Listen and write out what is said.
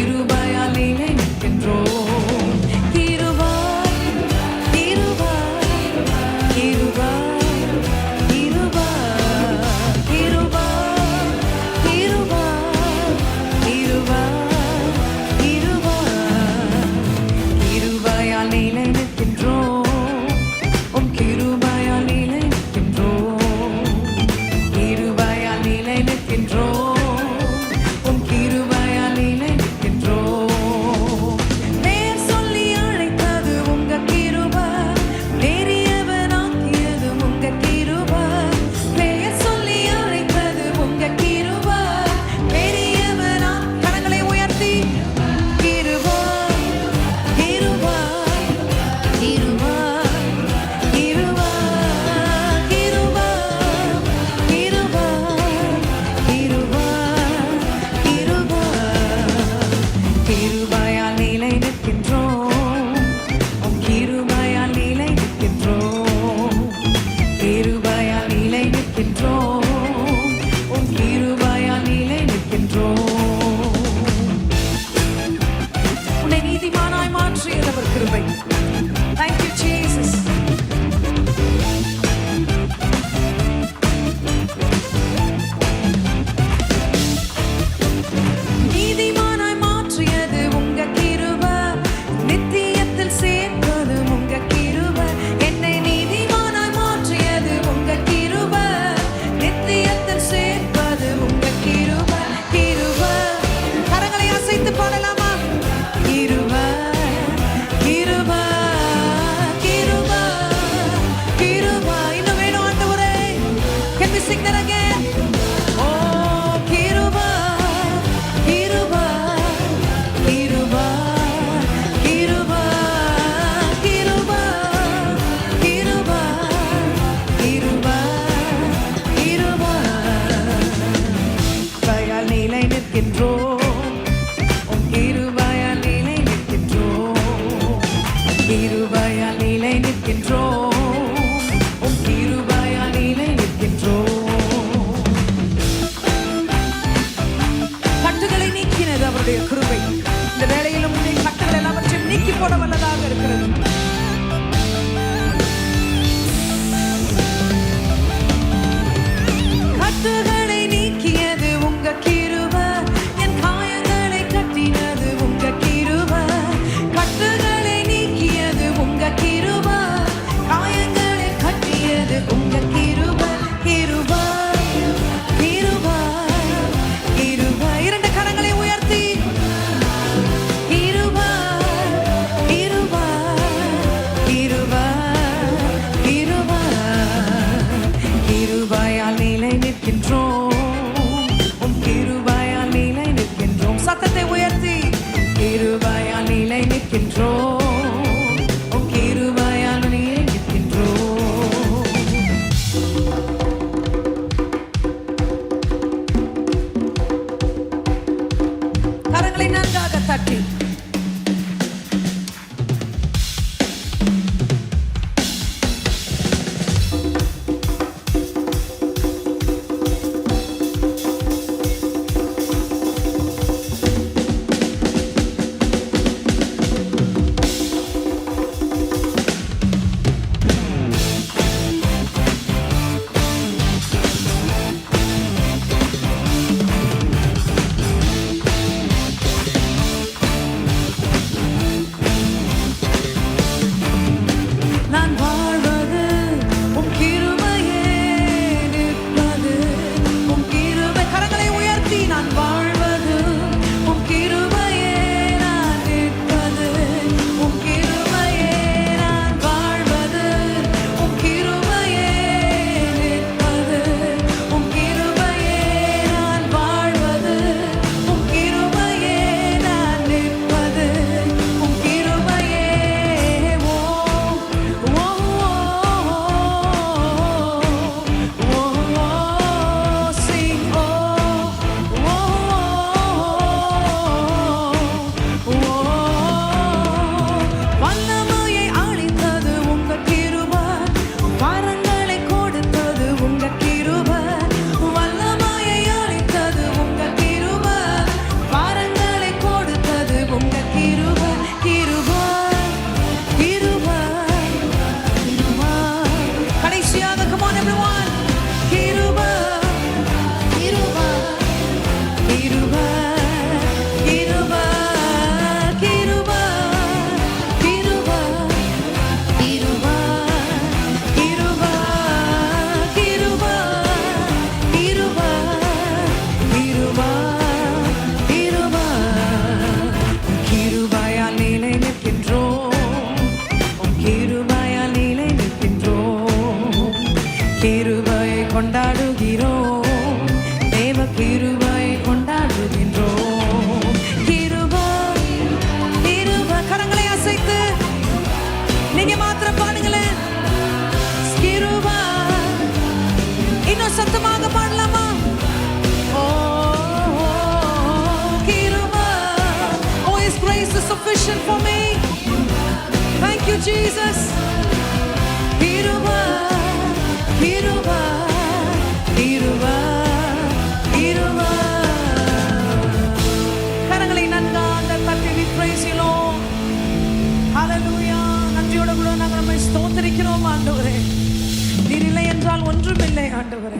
கிருபையால் நினைக்கின்றோம் 中。சத்தமாக பாடலாமா? ஓ கிருபா ஓ is grace is sufficient for me Thank you Jesus. கிருபா கிருபா கிருபா கிருபா கரங்களை நன்காக தட்டி வி பிரைஸ் யூ லார்ட் ஹalleluya நன்றியோட கூட நாங்கள் நம்மை ஸ்தோத்திரிக்கிறோம் ஆண்டவரே. நீர் இல்லை என்றால் ஒன்றுமில்லை ஆண்டவரே.